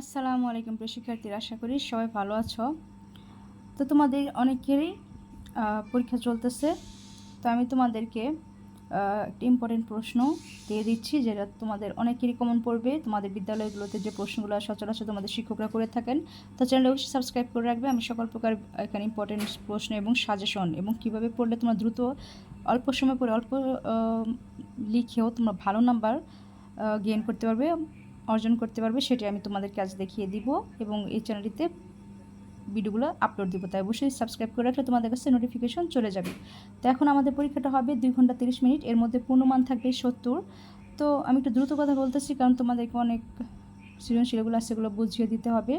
আসসালামু আলাইকুম প্রিয় শিক্ষার্থীরা, আশা করি সবাই ভালো আছো। তো তোমাদের অনেকেরই পরীক্ষা চলতেছে। তো আমি তোমাদেরকে একটা ইম্পর্টেন্ট প্রশ্ন দিয়ে দিচ্ছি, যেটা তোমাদের অনেকেরই কমন পড়বে। তোমাদের বিদ্যালয়গুলোতে যে প্রশ্নগুলো সচরাচর তোমাদের শিক্ষকরা করে থাকেন, তো চ্যানেল অবশ্যই সাবস্ক্রাইব করে রাখবে। আমি সকল প্রকার, এখানে ইম্পর্টেন্ট প্রশ্ন এবং সাজেশন এবং কীভাবে পড়লে তোমরা দ্রুত অল্প সময় পরে অল্প লিখেও তোমরা ভালো নাম্বার গেইন করতে পারবে। অর্জন করতে পারবে সেটি আমি তোমাদেরকে আজ দেখিয়ে দিব এবং এই চ্যানেলটিতে ভিডিওগুলো আপলোড দিব। তাই অবশ্যই সাবস্ক্রাইব করে রাখলে তোমাদের কাছে নোটিফিকেশন চলে যাবে। তো এখন আমাদের পরীক্ষাটা হবে দুই ঘণ্টা তিরিশ মিনিট, এর মধ্যে পূর্ণমান থাকবে সত্তর। তো আমি একটু দ্রুত কথা বলতেছি, কারণ তোমাদেরকে অনেক সৃজনশীলগুলো আছে সেগুলো বুঝিয়ে দিতে হবে।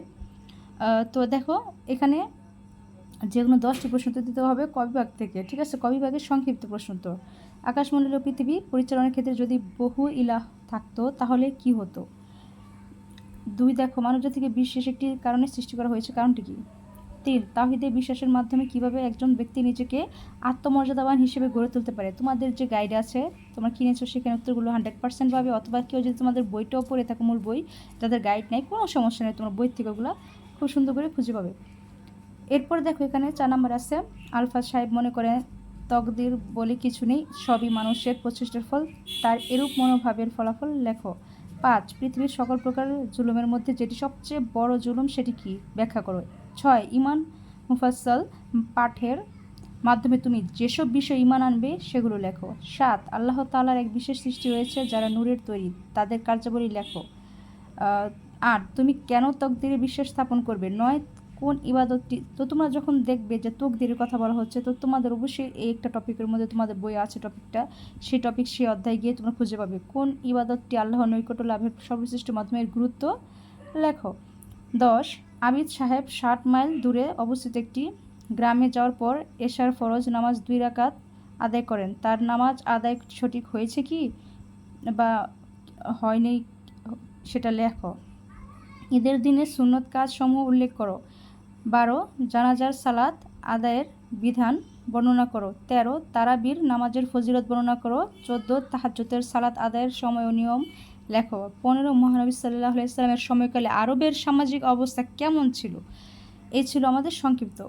তো দেখো, এখানে যে কোনো দশটি প্রশ্ন দিতে হবে কবিভাগ থেকে, ঠিক আছে? কবিভাগের সংক্ষিপ্ত প্রশ্ন উত্তর। আকাশমণ্ডলীয় পৃথিবী পরিচালনার ক্ষেত্রে যদি বহু ইলাহ থাকতো, তাহলে কি হতো? দুই দেখো মানবজাতিকে বিশেষ একটি কারণে সৃষ্টি করা হয়েছে। কারণটি কি? তিন তাহিদে বিশ্বাসের মাধ্যমে কীভাবে একজন ব্যক্তি নিজেকে আত্মমর্যাদাবান হিসেবে গড়ে তুলতে পারে? তোমাদের যে গাইড আছে, তোমরা কিনেছো সেখানে উত্তরগুলো হান্ড্রেড পার্সেন্ট পাবে, অথবা কেউ যদি তোমাদের বইটাও পড়ে থাকো, মূল বই, যাদের গাইড নেই, কোনো সমস্যা নেই, তোমার বই থেকে ওগুলো খুব সুন্দর করে খুঁজে পাবে। এরপর দেখো, এখানে চার নাম্বার আছে, আলফা সাহেব মনে করেন তকদির বলে কিছু নেই, সবই মানুষের প্রচেষ্টার ফল, তার এরূপ মনোভাবের ফলাফল লেখো। পাঁচ, পৃথিবীর সকল প্রকার জুলুমের মধ্যে যেটি সবচেয়ে বড় জুলুম সেটি কি? ব্যাখ্যা করো। ছয় ইমান মুফাসল পাঠের মাধ্যমে তুমি যেসব বিষয় ইমান আনবে সেগুলো লেখো। সাত, আল্লাহ তালার এক বিশেষ সৃষ্টি হয়েছে যারা নূরের তৈরি, তাদের কার্যাবলী লেখো। আট, তুমি কেন তকদিরে বিশ্বাস স্থাপন করবে? নয় কোন ইবাদতটি, তো তোমরা যখন দেখবে যে তকদিরের কথা বলা হচ্ছে, তো তোমাদের অবশ্যই এই একটা টপিকের মধ্যে তোমাদের বই আছে টপিকটা। সেই টপিক সেই অধ্যায় গিয়ে তোমরা খুঁজে পাবে কোন ইবাদতটি আল্লাহ নৈকট্য লাভের সর্বশ্রেষ্ঠ মাধ্যমের গুরুত্ব লেখো। দশ, আবিদ সাহেব ষাট মাইল দূরে অবস্থিত একটি গ্রামে যাওয়ার পর এশার ফরজ নামাজ দুই রাকাত আদায় করেন। তার নামাজ আদায় সঠিক হয়েছে কি বা হয়নি সেটা লেখো। ঈদের দিনে সুন্নত কাজ সমূহ উল্লেখ করো। বারো, জানাজার সালাত আদায়ের বিধান বর্ণনা করো। তেরো, তারাবির নামাজের ফজিলত বর্ণনা করো। চোদ্দ তাহাজ্জতের সালাত আদায়ের সময় ও নিয়ম লেখো। পনেরো, মহানবী সাল্লাহ ইসলামের সময়কালে আরবের সামাজিক অবস্থা কেমন ছিল? এই ছিল আমাদের সংক্ষিপ্ত।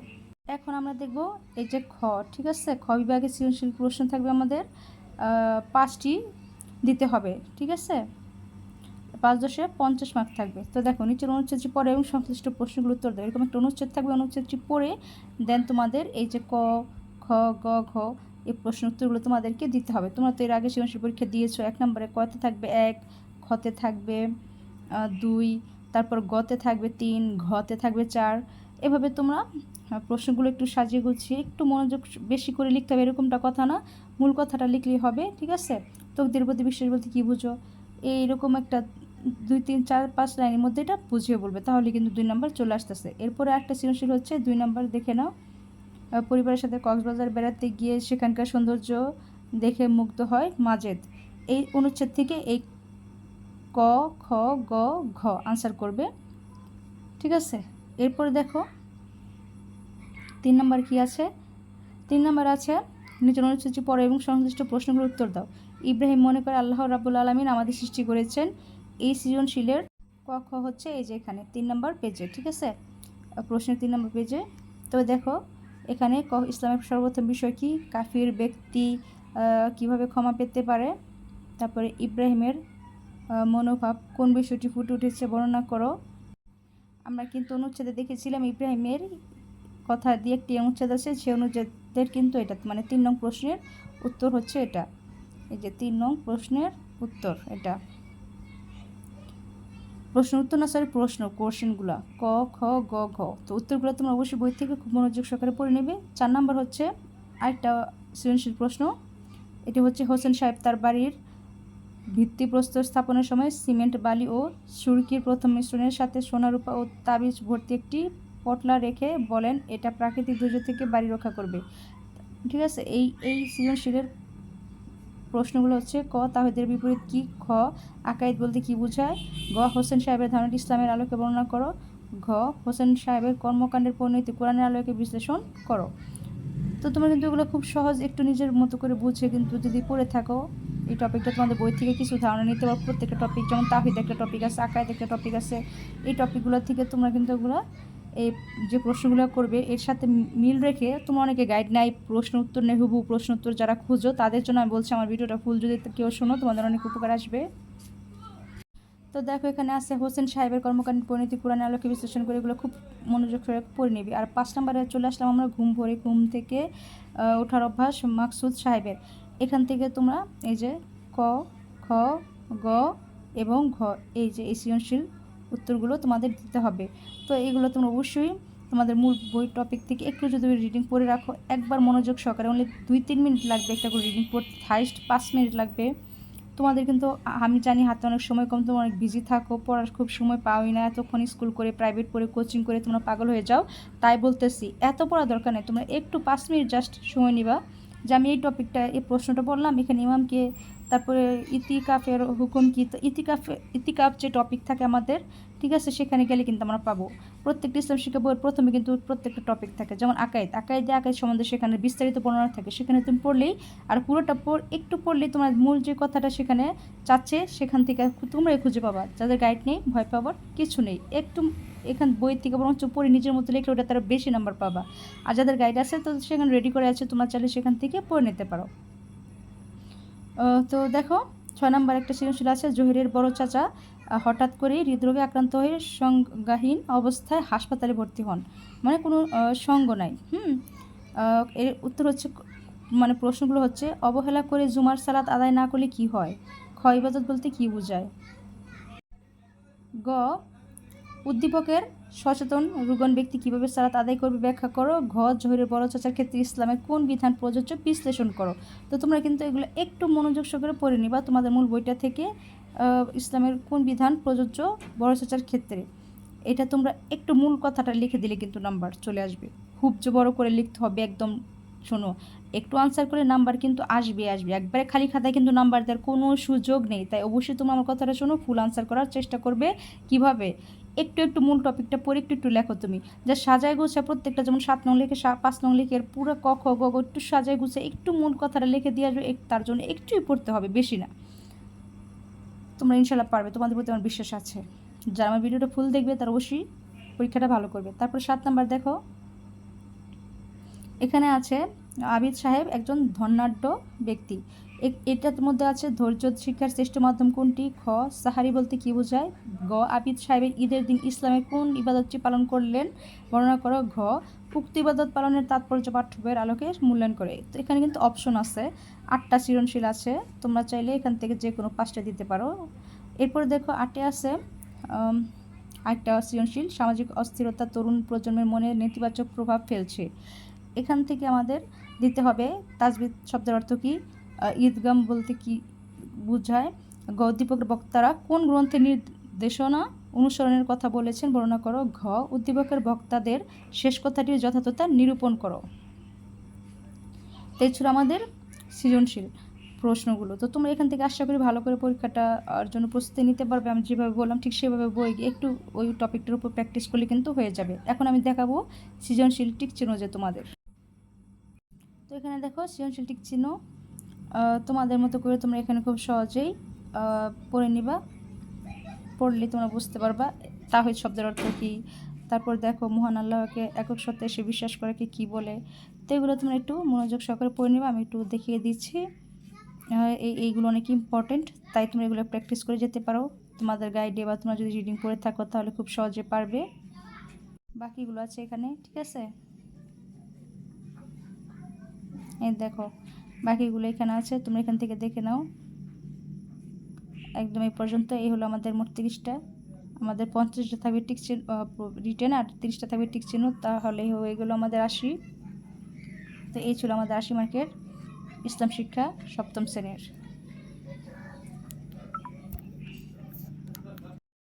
এখন আমরা দেখব এই যে খ, ঠিক আছে? খ বিভাগে সৃজনশীল প্রশ্ন থাকবে আমাদের। পাঁচটি দিতে হবে, ঠিক আছে? পাঁচ দশে পঞ্চাশ মার্ক থাকবে। তো দেখো, নিচের অনুচ্ছেদটি পড়ে এবং সংশ্লিষ্ট প্রশ্নগুলো উত্তর দেবে এরকম একটা অনুচ্ছেদ থাকবে অনুচ্ছেদটি পড়ে দেন তোমাদের এই যে ক, খ, গ, ঘ, এই প্রশ্ন উত্তরগুলো তোমাদেরকে দিতে হবে। তোমরা তো এর আগে সৃজনশীল পরীক্ষা দিয়েছ, এক নম্বরে কতে থাকবে এক, খতে থাকবে দুই, তারপর গতে থাকবে তিন, ঘতে থাকবে চার। এভাবে তোমরা প্রশ্নগুলো একটু সাজিয়ে গুছিয়ে, একটু মনোযোগ বেশি করে লিখতে হবে, এরকমটা কথা না। মূল কথাটা লিখলেই হবে, ঠিক আছে? তকদির প্রতি বিশ্বাস বলতে কী বুঝো? এইরকম একটা দুই তিন চার পাঁচ লাইনের মধ্যে এটা বুঝিয়ে বলবে, তাহলে কিন্তু দুই নাম্বার চলে আসতেছে। এরপরে একটা সৃজনশীল হচ্ছে, দুই নাম্বার দেখে নাও। পরিবারের সাথে কক্সবাজার বেড়াতে গিয়ে সেখানকার সৌন্দর্য দেখে মুগ্ধ হয় মাজেদ। এই অনুচ্ছেদ থেকে এই ক, খ, গ, ঘ আনসার করবে। ঠিক আছে? এরপরে দেখো, তিন নাম্বার কি আছে? তিন নাম্বার আছে, নিচের অনুচ্ছেদটি পড়ো এবং সংশ্লিষ্ট প্রশ্নগুলোর উত্তর দাও। ইব্রাহিম মনে করে আল্লাহ রাবুল আলমিন আমাদের সৃষ্টি করেছেন এই সৃজনশীলের ক খ হচ্ছে এই যে এখানে, তিন নম্বর পেজে, ঠিক আছে? প্রশ্নের তিন নম্বর পেজে। তবে দেখো, এখানে ক, ইসলামের সর্বপ্রথম বিষয় কি? কাফির ব্যক্তি কীভাবে ক্ষমা পেতে পারে? তারপরে ইব্রাহিমের মনোভাব, কোন বিষয়টি ফুটে উঠেছে বর্ণনা করো। আমরা কিন্তু অনুচ্ছেদে দেখেছিলাম ইব্রাহিমের কথা দিয়ে একটি অনুচ্ছেদ আছে, সেই অনুচ্ছেদের কিন্তু এটা মানে তিন নং প্রশ্নের উত্তর হচ্ছে এটা। এই যে তিন নং প্রশ্নের উত্তর, এটা। প্রশ্ন, উত্তর না সরি প্রশ্ন, কোশ্চেনগুলো। ক, খ, গ, ঘ। তো উত্তরগুলো তোমরা অবশ্যই বই থেকে খুব মনোযোগ সহকারে পড়ে নেবে। চার নাম্বার হচ্ছে আরেকটা সৃজনশীল প্রশ্ন। এটি হচ্ছে হোসেন সাহেব তার বাড়ির ভিত্তিপ্রস্তর স্থাপনের সময় সিমেন্ট, বালি ও সুরকির প্রথম মিশ্রণের সাথে সোনা রূপা ও তাবিজ ভর্তি একটি পটলা রেখে বলেন, এটা প্রাকৃতিক দুর্যোগ থেকে বাড়ি রক্ষা করবে। ঠিক আছে? এই এই সৃজনশীলের প্রশ্নগুলো হচ্ছে, ক, তাহিদের বিপরীত কি? খ, আকাইদ বলতে কি বোঝায়? গ, হোসেন সাহেবের ধারণাটি ইসলামের আলোকে বর্ণনা করো। ঘ, হোসেন সাহেবের কর্মকাণ্ডের পরিণতি কোরআনের আলোকে বিশ্লেষণ করো। তো তোমরা কিন্তু এগুলো খুব সহজ একটু নিজের মতো করে বুঝে কিন্তু যদি পড়ে থাকো, এই টপিকটা তোমাদের বই থেকে কিছু ধারণা নিতে পারো। প্রত্যেকটা টপিক যেমন তাহিদ একটা টপিক আছে আকায়দ একটা টপিক আছে, এই টপিকগুলো থেকে তোমরা কিন্তু ওগুলো এই যে প্রশ্নগুলো করবে, এর সাথে মিল রেখে তোমরা অনেকে গাইড নাই, প্রশ্ন উত্তর নেই হুবু প্রশ্ন উত্তর যারা খুঁজো, তাদের জন্য আমি বলছি আমার ভিডিওটা ফুল যদি কেউ শোনো, তোমাদের অনেক উপকার আসবে। তো দেখো, এখানে আছে হোসেন সাহেবের কর্মকাণ্ড, পরিণতি কোরআন আলোকে বিশ্লেষণ করে এগুলো খুব মনোযোগ সহকারে পড়ে নিবি। আর পাঁচ নম্বরে চলে আসলাম আমরা ঘুম ভরে, ঘুম থেকে ওঠার অভ্যাস মাকসুদ সাহেবের। এখান থেকে তোমরা এই যে ক, খ, গ এবং ঘ, এই যে এই সৃজনশীল উত্তরগুলো তোমাদের দিতে হবে। তো এগুলো তোমরা অবশ্যই তোমাদের মূল বই টপিক থেকে একটু যদি রিডিং পড়ে রাখো, একবার মনোযোগ সহকারে অনলি দুই তিন মিনিট লাগবে একটা করে রিডিং পড়তে হাইস্ট পাঁচ মিনিট লাগবে। তোমাদের কিন্তু আমি জানি হাতে অনেক সময় কম, তোমরা অনেক বিজি থাকো, পড়ার খুব সময় পাওই না, এতক্ষণ স্কুল করে প্রাইভেট পড়ে কোচিং করে তোমরা পাগল হয়ে যাও, তাই বলতেছি, এত পড়া দরকার নেই, তোমরা একটু পাঁচ মিনিট জাস্ট সময় নিবা। যে আমি এই টপিকটা এই প্রশ্নটা বললাম, এখানে ইমামকে, তারপরে ইতিকাফের হুকুম কি? ইতিকাফে, ইতিকাফ যে টপিক থাকে আমাদের, ঠিক আছে, সেখানে গেলে কিন্তু আমরা পাবো। প্রত্যেকটা ইসলাম শিক্ষা বইয়ের প্রথমে কিন্তু প্রত্যেকটা টপিক থাকে। যেমন আকাইদ আকাইদে আকাইদ সম্বন্ধে সেখানে বিস্তারিত বর্ণনা থাকে। সেখানে তুমি পড়লেই, আর পুরোটা পড়, একটু পড়লেই তোমার মূল যে কথাটা সেখানে চাচ্ছে, সেখান থেকে তোমরাই খুঁজে পাবা। যাদের গাইড নেই, ভয় পাবার কিছু নেই। একটু এখান বই থেকে বরঞ্চ পড়ে নিজের মতো লিখলে ওটা তারা বেশি নাম্বার পাবা। আর যাদের গাইড আছে তো সেখানে রেডি করে আছে, তোমরা চাইলে সেখান থেকে পড়ে নিতে পারো। তো দেখো, ছয় নম্বর একটা সৃজনশীল আছে, জহিরের বড় চাচা হঠাৎ করেই হৃদরোগে আক্রান্ত হয়ে সংজ্ঞাহীন অবস্থায় হাসপাতালে ভর্তি হন। মানে কোনো সঙ্গ নাই। হুম? এর উত্তর হচ্ছে মানে প্রশ্নগুলো হচ্ছে, অবহেলা করে জুমার সালাত আদায় না করলে কি হয়? খ ইবাদত বলতে কি বোঝায়? গ উদ্দীপকের সচেতন, রুগন ব্যক্তি কীভাবে সালাত আদায় করবে ব্যাখ্যা করো। ঘ, জহিরের বড় চাচার ক্ষেত্রে ইসলামের কোন বিধান প্রযোজ্য বিশ্লেষণ করো। তো তোমরা কিন্তু এগুলো একটু মনোযোগ সহকারে পড়ে নিবা তোমাদের মূল বইটা থেকে ইসলামের কোন বিধান প্রযোজ্য বড় চাচার ক্ষেত্রে। এটা তোমরা একটু মূল কথাটা লিখে দিলে কিন্তু নাম্বার চলে আসবে। খুব যে বড় করে লিখতে হবে একদম, শোনো, একটু আনসার করে নাম্বার কিন্তু আসবে আসবে। একবারে খালি খাতায় কিন্তু নাম্বার দেওয়ার কোনো সুযোগ নেই। তাই অবশ্যই তোমরা আমার কথাটা শোনো ফুল আনসার করার চেষ্টা করবে। কীভাবে? একটু একটু মূল টপিকটা পড়ে একটু একটু লেখো তুমি। যা সাজায় গোছা প্রত্যেকটা, যেমন সাত নং লিখে পাঁচ নং লিখে পুরো ক, খ, গ একটু সাজায় গুছে একটু মূল কথাটা লিখে দিয়ে আসবে তার জন্য একটুই পড়তে হবে, বেশি না। তোমরা ইনশাল্লাহ পারবে, তোমাদের প্রতি আমার বিশ্বাস আছে। যারা আমার ভিডিওটা ফুল দেখবে, তার অবশ্যই পরীক্ষাটা ভালো করবে। তারপর সাত নাম্বার দেখো। এখানে আছে আবিদ সাহেব একজন ধনাঢ্য ব্যক্তি। এটার মধ্যে আছে ধৈর্য শিক্ষার শ্রেষ্ঠ মাধ্যম কোনটি? খ, সাহারি বলতে কি বোঝায়? গ আবিদ সাহেবের ঈদের দিন ইসলামের কোন ইবাদতটি পালন করলেন? বর্ণনা করো, ঘ, উক্ত ইবাদত পালনের তাৎপর্য পাঠ্য বইয়ের আলোকে মূল্যায়ন করে। তো এখানে কিন্তু অপশন আছে। আটটা সৃজনশীল আছে। তোমরা চাইলে এখান থেকে যে কোনো পাঁচটা দিতে পারো। এরপরে দেখো আটে আছে আরেকটা সৃজনশীল, সামাজিক অস্থিরতা তরুণ প্রজন্মের মনে নেতিবাচক প্রভাব ফেলছে। এখান থেকে আমাদের দিতে হবে, তাজবিদ শব্দের অর্থ কি? ঈদগাম বলতে কি বোঝায়? গদ্দীপকের বক্তারা কোন গ্রন্থের নির্দেশনা অনুসরণের কথা বলেছেন বর্ণনা করো। ঘ, উদ্দীপকের বক্তাদের শেষ কথাটির যথার্থতা নিরূপণ করো। ছিল আমাদের সৃজনশীল প্রশ্নগুলো। তো তোমরা এখান থেকে আশা করি ভালো করে পরীক্ষাটা আর জন্য প্রস্তুতি নিতে পারবে। আমি যেভাবে বললাম ঠিক সেভাবে বই একটু ওই টপিকটার উপর প্র্যাকটিস করলে কিন্তু হয়ে যাবে। এখন আমি দেখাবো সৃজনশীল টিক চিহ্ন যে তোমাদের। তো এখানে দেখো সৃজনশীল টিক চিহ্ন তোমাদের মতো করে তোমরা এখানে খুব সহজেই পড়ে নিবা। পড়লে তোমরা বুঝতে পারবা, তাহিদ শব্দের অর্থ কী। তারপর দেখো, মহান আল্লাহকে একক সত্ত্বে এসে বিশ্বাস করাকে কি কী বলে। তো এগুলো তোমরা একটু মনোযোগ সহকারে পড়ে নিবা, আমি একটু দেখিয়ে দিচ্ছি। এই, এইগুলো অনেক ইম্পর্টেন্ট তাই তোমরা এগুলো প্র্যাকটিস করে যেতে পারো। তোমাদের গাইডে বা তোমরা যদি রিডিং করে থাকো, তাহলে খুব সহজে পারবে। বাকিগুলো আছে এখানে, ঠিক আছে? এই দেখো বাকিগুলো এখানে আছে, তোমরা এখান থেকে দেখে নাও। একদম এই পর্যন্ত, এই হলো আমাদের মোট তিরিশটা। আমাদের পঞ্চাশটা থাকবে টিক চিহ্ন রিটার্ন আর তিরিশটা থাকবে টিক চিহ্ন, তাহলে হয়ে গেলো আমাদের আশি। তো এই ছিল আমাদের আশি মার্কের ইসলাম শিক্ষা সপ্তম শ্রেণির।